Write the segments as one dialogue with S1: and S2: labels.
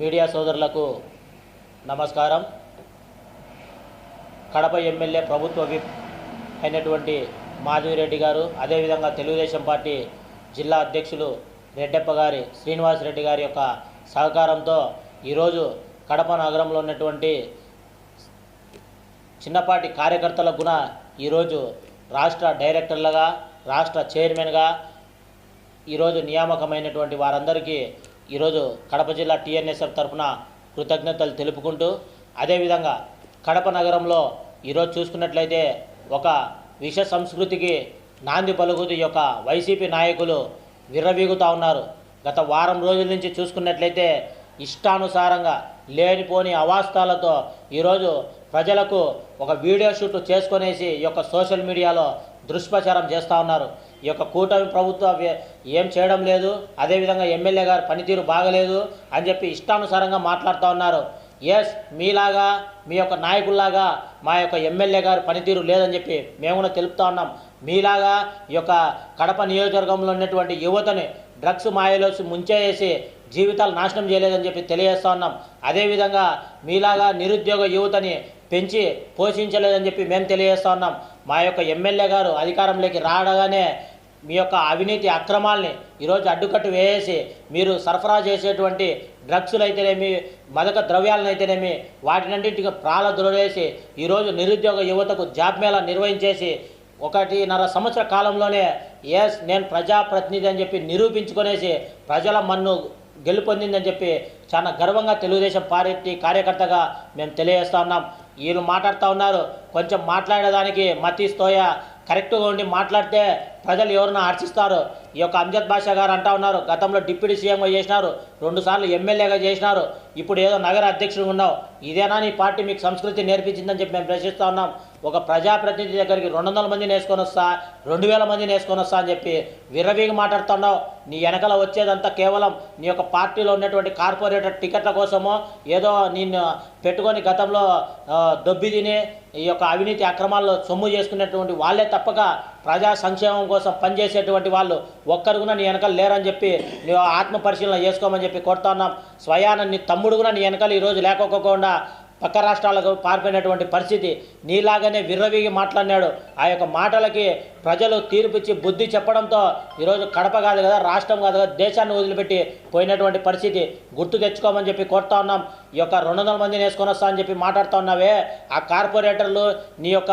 S1: Media సోదరులకు నమస్కారం. Kadapa MLA ప్రభుత్వ విప్ అయినటువంటి మాధవిరెడ్డి గారు అదేవిధంగా తెలుగుదేశం పార్టీ జిల్లా అధ్యక్షులు రెడ్డప్ప గారి శ్రీనివాస్ రెడ్డి గారి యొక్క సహకారంతో ఈరోజు కడప నగరంలో ఉన్నటువంటి చిన్నపాటి కార్యకర్తలకు కూడా ఈరోజు రాష్ట్ర డైరెక్టర్లుగా రాష్ట్ర చైర్మన్గా ఈరోజు నియామకమైనటువంటి వారందరికీ ఈరోజు కడప జిల్లా టీఎన్ఎస్ఎఫ్ తరఫున కృతజ్ఞతలు తెలుపుకుంటూ అదేవిధంగా కడప నగరంలో ఈరోజు చూసుకున్నట్లయితే ఒక విష సంస్కృతికి నాంది పలుకుతూ యొక్క వైసీపీ నాయకులు విర్రవీగుతూ ఉన్నారు. గత వారం రోజుల నుంచి చూసుకున్నట్లయితే ఇష్టానుసారంగా లేనిపోని అవాస్తాలతో ఈరోజు ప్రజలకు ఒక వీడియో షూట్ చేసుకునేసి ఈ యొక్క సోషల్ మీడియాలో దుష్ప్రచారం చేస్తూ ఉన్నారు. ఈ యొక్క కూటమి ప్రభుత్వం ఏం చేయడం లేదు అదేవిధంగా ఎమ్మెల్యే గారి పనితీరు బాగలేదు అని చెప్పి ఇష్టానుసారంగా మాట్లాడుతూ ఉన్నారు. ఎస్ మీలాగా మీ యొక్క నాయకుల్లాగా మా యొక్క ఎమ్మెల్యే గారు పనితీరు లేదని చెప్పి మేము కూడా తెలుపుతా ఉన్నాం. మీలాగా ఈ యొక్క కడప నియోజకవర్గంలో ఉన్నటువంటి యువతని డ్రగ్స్ మాయలోసి ముంచేసి జీవితాలు నాశనం చేయలేదని చెప్పి తెలియజేస్తా ఉన్నాం. అదేవిధంగా మీలాగా నిరుద్యోగ యువతని పెంచి పోషించలేదని చెప్పి మేము తెలియజేస్తా ఉన్నాం. మా యొక్క ఎమ్మెల్యే గారు అధికారంలోకి రాడగానే మీ యొక్క అవినీతి అక్రమాల్ని ఈరోజు అడ్డుకట్టు వేసి మీరు సరఫరా చేసేటువంటి డ్రగ్స్లు అయితేనేమి మదక ద్రవ్యాలను అయితేనేమి వాటినన్నింటికి ప్రాణ ద్రోవేసి ఈరోజు నిరుద్యోగ యువతకు జాబ్ మేళా నిర్వహించేసి ఒకటిన్నర సంవత్సర కాలంలోనే ఎస్ నేను ప్రజాప్రతినిధి అని చెప్పి నిరూపించుకొనేసి ప్రజల మన్ను గెలుపొందిందని చెప్పి చాలా గర్వంగా తెలుగుదేశం పార్టీ కార్యకర్తగా మేము తెలియజేస్తూ ఉన్నాం. వీళ్ళు మాట్లాడుతూ ఉన్నారు. కొంచెం మాట్లాడేదానికి మతీస్తోయ కరెక్ట్గా ఉండి మాట్లాడితే ప్రజలు ఎవరిని ఆర్చిస్తారు? ఈ యొక్క అంజద్ బాషా గారు అంటా ఉన్నారు గతంలో డిప్యూటీ సీఎంగా చేసినారు రెండుసార్లు ఎమ్మెల్యేగా చేసినారు ఇప్పుడు ఏదో నగర అధ్యక్షుడు ఉన్నావు. ఇదేనా నీ పార్టీ మీకు సంస్కృతి నేర్పించిందని చెప్పి మేము ప్రశ్నిస్తూ ఉన్నాం. ఒక ప్రజాప్రతినిధి దగ్గరికి రెండు వందల మందిని వేసుకొని వస్తా రెండు వేల మందిని వేసుకొని వస్తా అని చెప్పి విర్రవీగి మాట్లాడుతున్నావు. నీ వెనకాల వచ్చేదంతా కేవలం నీ యొక్క పార్టీలో ఉన్నటువంటి కార్పొరేటర్ టికెట్ల కోసమో ఏదో నిన్ను పెట్టుకొని గతంలో దొబ్బి తిని ఈ యొక్క అవినీతి అక్రమాల్లో సొమ్ము చేసుకునేటువంటి వాళ్ళే తప్పక ప్రజా సంక్షేమం కోసం పనిచేసేటువంటి వాళ్ళు ఒక్కరు కూడా నీ వెనకాల లేరని చెప్పి నువ్వు ఆత్మ పరిశీలన చేసుకోమని చెప్పి కొడుతున్నాం స్వయాన నీ తమ్ముడు కూడా నీ వెనకాల ఈరోజు లేకపోకుండా పక్క రాష్ట్రాలకు పారిపోయినటువంటి పరిస్థితి నీలాగానే విర్రవీగి మాట్లాడినాడు. ఆ యొక్క మాటలకి ప్రజలు తీర్పిచ్చి బుద్ధి చెప్పడంతో ఈరోజు కడప కాదు కదా రాష్ట్రం కాదు కదా దేశాన్ని వదిలిపెట్టి పోయినటువంటి పరిస్థితి గుర్తు తెచ్చుకోమని చెప్పి కోరుతా ఉన్నాం. ఈ యొక్క రెండు వందల మందిని వేసుకొని వస్తా అని చెప్పి మాట్లాడుతూ ఉన్నావే. ఆ కార్పొరేటర్లు నీ యొక్క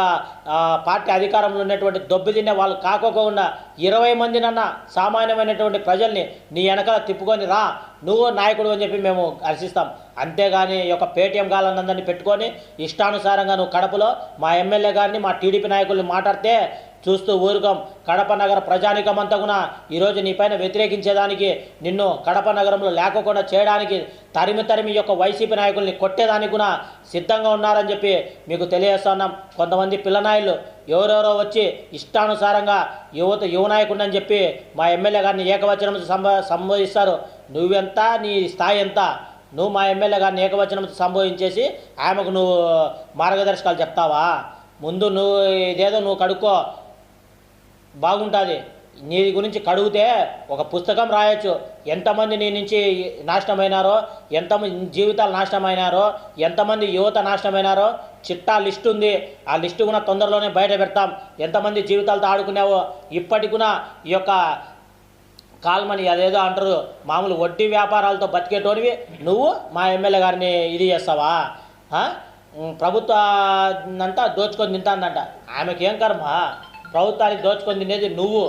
S1: పార్టీ అధికారంలో ఉన్నటువంటి దొబ్బి తినే వాళ్ళు కాకోకుండా ఇరవై మందినన్నా సామాన్యమైనటువంటి ప్రజల్ని నీ వెనకాల తిప్పుకొని రా నువ్వు నాయకుడు అని చెప్పి మేము హర్షిస్తాం. అంతేగాని ఈ యొక్క పేటీఎం గాలందరినీ పెట్టుకొని ఇష్టానుసారంగా నువ్వు కడపలో మా ఎమ్మెల్యే గారిని మా టీడీపీ నాయకుల్ని మాట్లాడితే చూస్తూ ఊరుకం. కడప నగర ప్రజానికం కూడా ఈరోజు నీ పైన వ్యతిరేకించేదానికి నిన్ను కడప నగరంలో లేకుండా చేయడానికి తరిమి తరిమి యొక్క వైసీపీ నాయకుల్ని కొట్టేదానికి కూడా సిద్ధంగా ఉన్నారని చెప్పి మీకు తెలియజేస్తున్నాం కొంతమంది పిల్లనాయులు ఎవరెవరో వచ్చి ఇష్టానుసారంగా యువత యువనాయకుడిని అని చెప్పి మా ఎమ్మెల్యే గారిని ఏకవచనం సంబ సంబోధిస్తారు. నువ్వెంత నీ స్థాయి ఎంత? నువ్వు మా ఎమ్మెల్యే గారిని ఏకవచనం సంబోధించేసి ఆమెకు నువ్వు మార్గదర్శకాలు చెప్తావా? ముందు నువ్వు ఇదేదో నువ్వు కడుక్కో బాగుంటుంది. నీ గురించి కడుగుతే ఒక పుస్తకం రాయొచ్చు. ఎంతమంది నీ నుంచి నాశనమైనారో ఎంతమంది జీవితాలు నాశనమైనారో ఎంతమంది యువత నాశనమైనారో చిట్టా లిస్ట్ ఉంది. ఆ లిస్టు కూడా తొందరలోనే బయట పెడతాం. ఎంతమంది జీవితాలతో ఆడుకున్నావో ఇప్పటికి కూడా ఈ యొక్క కాల్మని అదేదో అంటారు. మామూలు వడ్డీ వ్యాపారాలతో బతికేటోనివి నువ్వు మా ఎమ్మెల్యే గారిని ఇది చేస్తావా? ప్రభుత్వ అంతా దోచుకొని తింటానంట ఆమెకేం కర్మ? ప్రభుత్వానికి దోచుకొని తినేది నువ్వు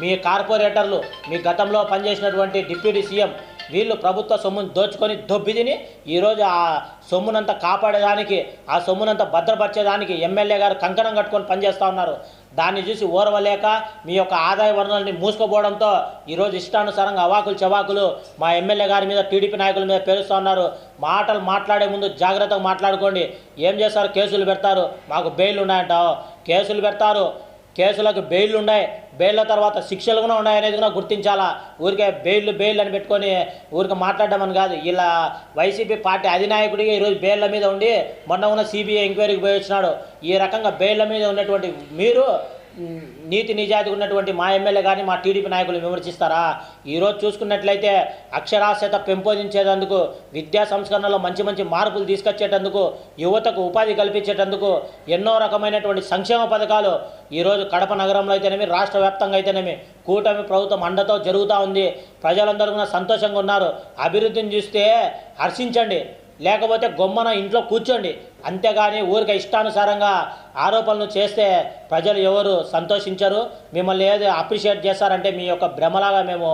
S1: మీ కార్పొరేటర్లు మీ గతంలో పనిచేసినటువంటి డిప్యూటీ సీఎం వీళ్ళు ప్రభుత్వ సొమ్మును దోచుకొని దొబ్బి తిని ఈరోజు ఆ సొమ్మునంతా కాపాడేదానికి ఆ సొమ్మునంతా భద్రపరిచేదానికి ఎమ్మెల్యే గారు కంకణం కట్టుకొని పనిచేస్తూ ఉన్నారు. దాన్ని చూసి ఓర్వలేక మీ యొక్క ఆదాయ వనరులని మూసుకుపోవడంతో ఈరోజు ఇష్టానుసారంగా అవాకులు చవాకులు మా ఎమ్మెల్యే గారి మీద టీడీపీ నాయకుల మీద పేరుస్తూ ఉన్నారు. మాటలు మాట్లాడే ముందు జాగ్రత్తగా మాట్లాడుకోండి. ఏం చేస్తారు? కేసులు పెడతారు. మాకు బెయిల్ ఉన్నాయంటావు కేసులు పెడతారు. కేసులకు బెయిల్ ఉన్నాయి బెయిల్ తర్వాత శిక్షలు కూడా ఉన్నాయనేది కూడా గుర్తించాలా? ఊరికే బెయిల్ బెయిల్ అని పెట్టుకొని ఊరికే మాట్లాడడం అని కాదు. ఇలా వైసీపీ పార్టీ అధినాయకుడిగా ఈరోజు బెయిల్ల మీద ఉండి మొన్న ఉన్న సిబిఐ ఎంక్వైరీకి పోయి వచ్చినాడు. ఈ రకంగా బెయిల్ల మీద ఉన్నటువంటి మీరు నీతి నిజాయితీ ఉన్నటువంటి మా ఎమ్మెల్యే కానీ మా టీడీపీ నాయకులు విమర్శిస్తారా? ఈరోజు చూసుకున్నట్లయితే అక్షరాస్యత పెంపొందించేటందుకు విద్యా సంస్కరణలో మంచి మంచి మార్పులు తీసుకొచ్చేటందుకు యువతకు ఉపాధి కల్పించేటందుకు ఎన్నో రకమైనటువంటి సంక్షేమ పథకాలు ఈరోజు కడప నగరంలో అయితేనేమి రాష్ట్ర వ్యాప్తంగా అయితేనేమి కూటమి ప్రభుత్వం అండతో జరుగుతూ ఉంది. ప్రజలందరూ కూడా సంతోషంగా ఉన్నారు. అభివృద్ధిని చూస్తే హర్షించండి. లేకపోతే గొమ్మన ఇంట్లో కూర్చోండి. అంతేగాని ఊరికి ఇష్టానుసారంగా ఆరోపణలు చేస్తే ప్రజలు ఎవరు సంతోషించరు. మిమ్మల్ని ఏది అప్రిషియేట్ చేస్తారంటే మీ యొక్క భ్రమలాగా మేము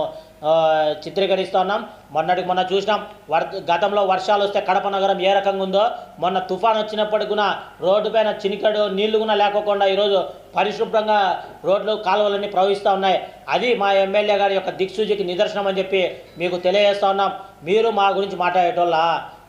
S1: చిత్రీకరిస్తున్నాం. మొన్నటికి మొన్న చూసినాం వర్ గతంలో వర్షాలు వస్తే కడప నగరం ఏ రకంగా ఉందో మొన్న తుఫాన్ వచ్చినప్పటికి కూడా రోడ్డు పైన చినికడు నీళ్ళు కూడా లేకోకుండా ఈరోజు పరిశుభ్రంగా రోడ్లు కాలువలన్నీ ప్రవహిస్తూ ఉన్నాయి. అది మా ఎమ్మెల్యే గారి యొక్క దిక్సూచికి నిదర్శనం అని చెప్పి మీకు తెలియజేస్తూ ఉన్నాం. మీరు మా గురించి మాట్లాడేటోళ్ళ?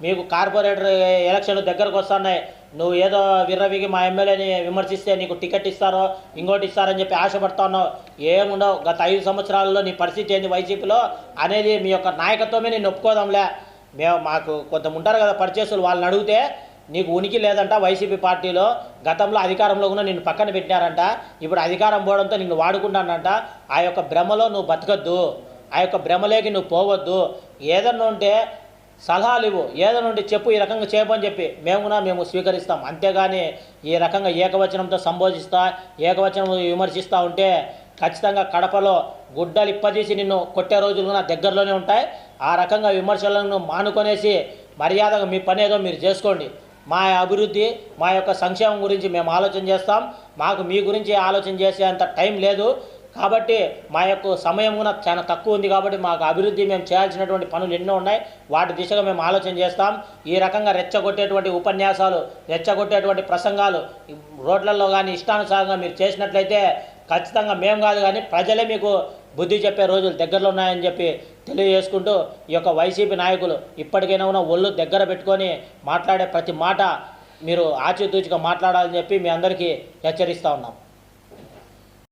S1: మీకు కార్పొరేటర్ ఎలక్షన్లు దగ్గరకు వస్తున్నాయి. నువ్వు ఏదో విర్రవిగి మా ఎమ్మెల్యేని విమర్శిస్తే నీకు టికెట్ ఇస్తారో ఇంకోటి ఇస్తారని చెప్పి ఆశపడుతున్నావు. ఏముండవు? గత ఐదు సంవత్సరాలలో నీ పరిస్థితి ఏంది వైసీపీలో? అనేది మీ యొక్క నాయకత్వమే నేను ఒప్పుకోదాంలే. మేము మాకు కొంత ఉంటారు కదా పరిచేసులు వాళ్ళని అడిగితే నీకు ఉనికి లేదంట వైసీపీ పార్టీలో. గతంలో అధికారంలో కూడా నిన్ను పక్కన పెట్టినారంట. ఇప్పుడు అధికారం పోవడంతో నిన్ను వాడుకుంటానంట ఆ యొక్క భ్రమలో నువ్వు బతకద్దు. ఆ యొక్క భ్రమలోకి నువ్వు పోవద్దు. ఏదన్నా ఉంటే సలహాలు ఇవ్వు ఏదైనా నుండి చెప్పు ఈ రకంగా చేయమని చెప్పి మేము కూడా మేము స్వీకరిస్తాం. అంతేగాని ఈ రకంగా ఏకవచనంతో సంబోధిస్తా ఏకవచనం విమర్శిస్తూ ఉంటే ఖచ్చితంగా కడపలో గుడ్డలు ఇప్పదీసి నిన్ను కొట్టే రోజులు కూడా దగ్గరలోనే ఉంటాయి. ఆ రకంగా విమర్శలను మానుకొనేసి మర్యాదగా మీ పని ఏదో మీరు చేసుకోండి. మా అభివృద్ధి మా యొక్క సంక్షేమం గురించి మేము ఆలోచన చేస్తాం. మాకు మీ గురించి ఆలోచన చేసే అంత టైం లేదు. కాబట్టి మా యొక్క సమయం కూడా చాలా తక్కువ ఉంది కాబట్టి మాకు అభివృద్ధి మేము చేయాల్సినటువంటి పనులు ఎన్నో ఉన్నాయి. వాటి దిశగా మేము ఆలోచన చేస్తాం. ఈ రకంగా రెచ్చగొట్టేటువంటి ఉపన్యాసాలు రెచ్చగొట్టేటువంటి ప్రసంగాలు రోడ్లలో కానీ ఇష్టానుసారంగా మీరు చేసినట్లయితే ఖచ్చితంగా మేము కాదు కానీ ప్రజలే మీకు బుద్ధి చెప్పే రోజులు దగ్గరలో ఉన్నాయని చెప్పి తెలియజేసుకుంటూ ఈ యొక్క వైసీపీ నాయకులు ఇప్పటికైనా ఉన్న ఒళ్ళు దగ్గర పెట్టుకొని మాట్లాడే ప్రతి మాట మీరు ఆచితూచిగా మాట్లాడాలని చెప్పి మీ అందరికీ హెచ్చరిస్తూ ఉన్నాం.